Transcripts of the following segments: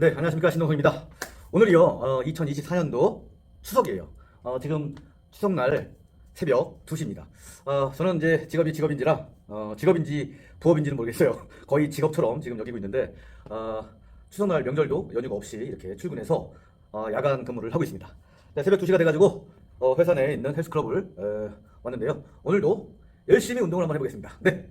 네, 안녕하십니까 신동훈입니다. 오늘이요, 어, 2024년도 추석이에요. 어, 지금 추석날 새벽 2시입니다. 어, 저는 이제 직업이 직업인지라 어, 직업인지 부업인지는 모르겠어요. 거의 직업처럼 지금 여기고 있는데 어, 추석날 명절도 연휴가 없이 이렇게 출근해서 어, 야간 근무를 하고 있습니다. 네, 새벽 2시가 돼가지고 어, 회사 내에 있는 헬스클럽을 에, 왔는데요. 오늘도 열심히 운동을 한번 해보겠습니다. 네.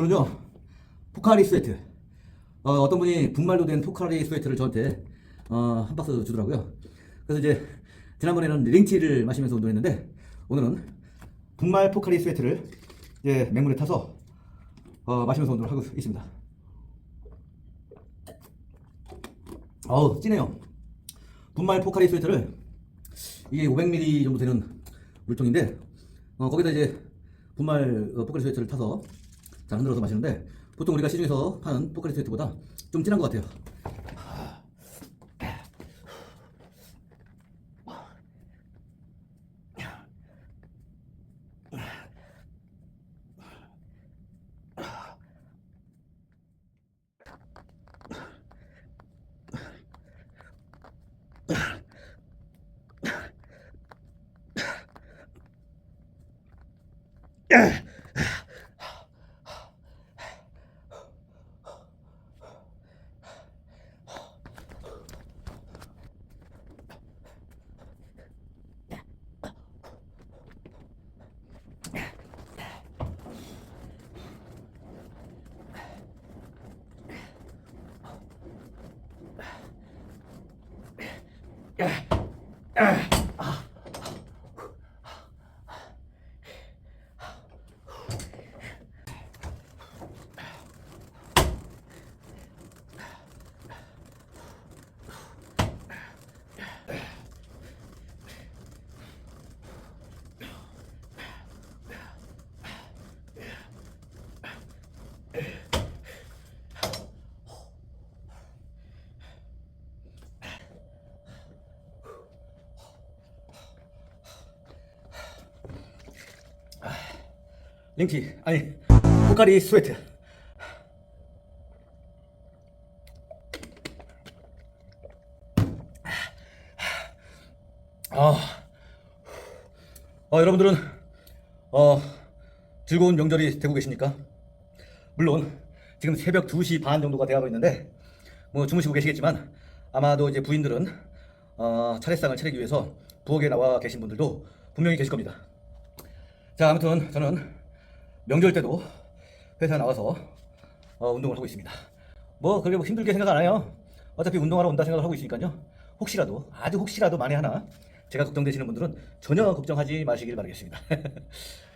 오늘은요 포카리 스웨트. 어, 떤 분이 분말로 된 포카리 스웨트를 저한테 어, 한 박스 주더라고요. 그래서 이제 지난번에는 링티를 마시면서 운동했는데 오늘은 분말 포카리 스웨트를 이제 맹물에 타서 어, 마시면서 운동을 하고 있습니다. 어우 진해요. 분말 포카리 스웨트를 이게 500ml 정도 되는 물통인데 어, 거기다 이제 분말 어, 포카리 스웨트를 타서 잘 흔들어서 마시는데 보통 우리가 시중에서 파는 포카리 스웨트보다 좀 진한 것 같아요. Uh, uh. 링티 아니 포카리 스웨트 아, 어, 여러분들은 어, 즐거운 명절이 되고 계십니까? 물론 지금 새벽 2시 반 정도가 되어가고 있는데 뭐 주무시고 계시겠지만 아마도 이제 부인들은 어, 차례상을 차리기 위해서 부엌에 나와 계신 분들도 분명히 계실 겁니다. 자 아무튼 저는 명절 때도 회사 나와서 어, 운동을 하고 있습니다. 뭐 그렇게 뭐 힘들게 생각 안 해요. 어차피 운동하러 온다 생각을 하고 있으니까요. 혹시라도 아주 혹시라도 만에 하나 제가 걱정되시는 분들은 전혀 걱정하지 마시길 바라겠습니다.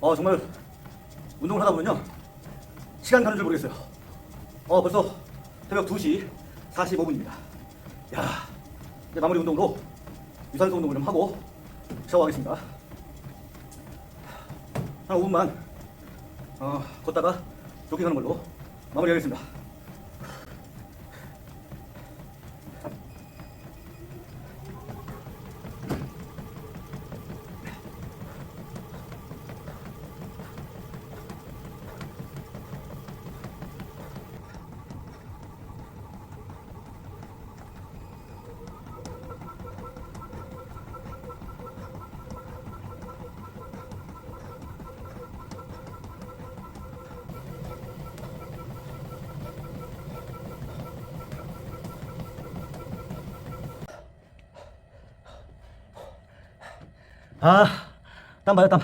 어 정말 운동을 하다 보면요 시간 가는 줄 모르겠어요. 어 벌써 새벽 2시 45분입니다. 야 이제 마무리 운동으로 유산소 운동을 좀 하고 샤워하겠습니다. 한 5분만 어, 걷다가 조깅하는 걸로 마무리하겠습니다. 아, 땀 봐요, 땀.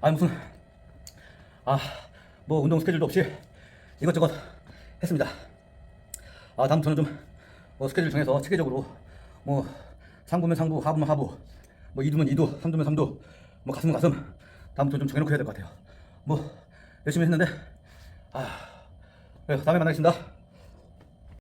아, 무슨, 아, 뭐 운동 스케줄도 없이 이것저것 했습니다. 아, 다음부터는 좀, 뭐 스케줄 정해서 체계적으로, 뭐, 상부면 상부, 하부면 하부, 뭐 이두면 이두, 삼두면 삼두, 뭐 가슴은 가슴, 다음부터 좀 정해놓고 해야 될 것 같아요. 뭐, 열심히 했는데, 아. 다음에 만나겠습니다.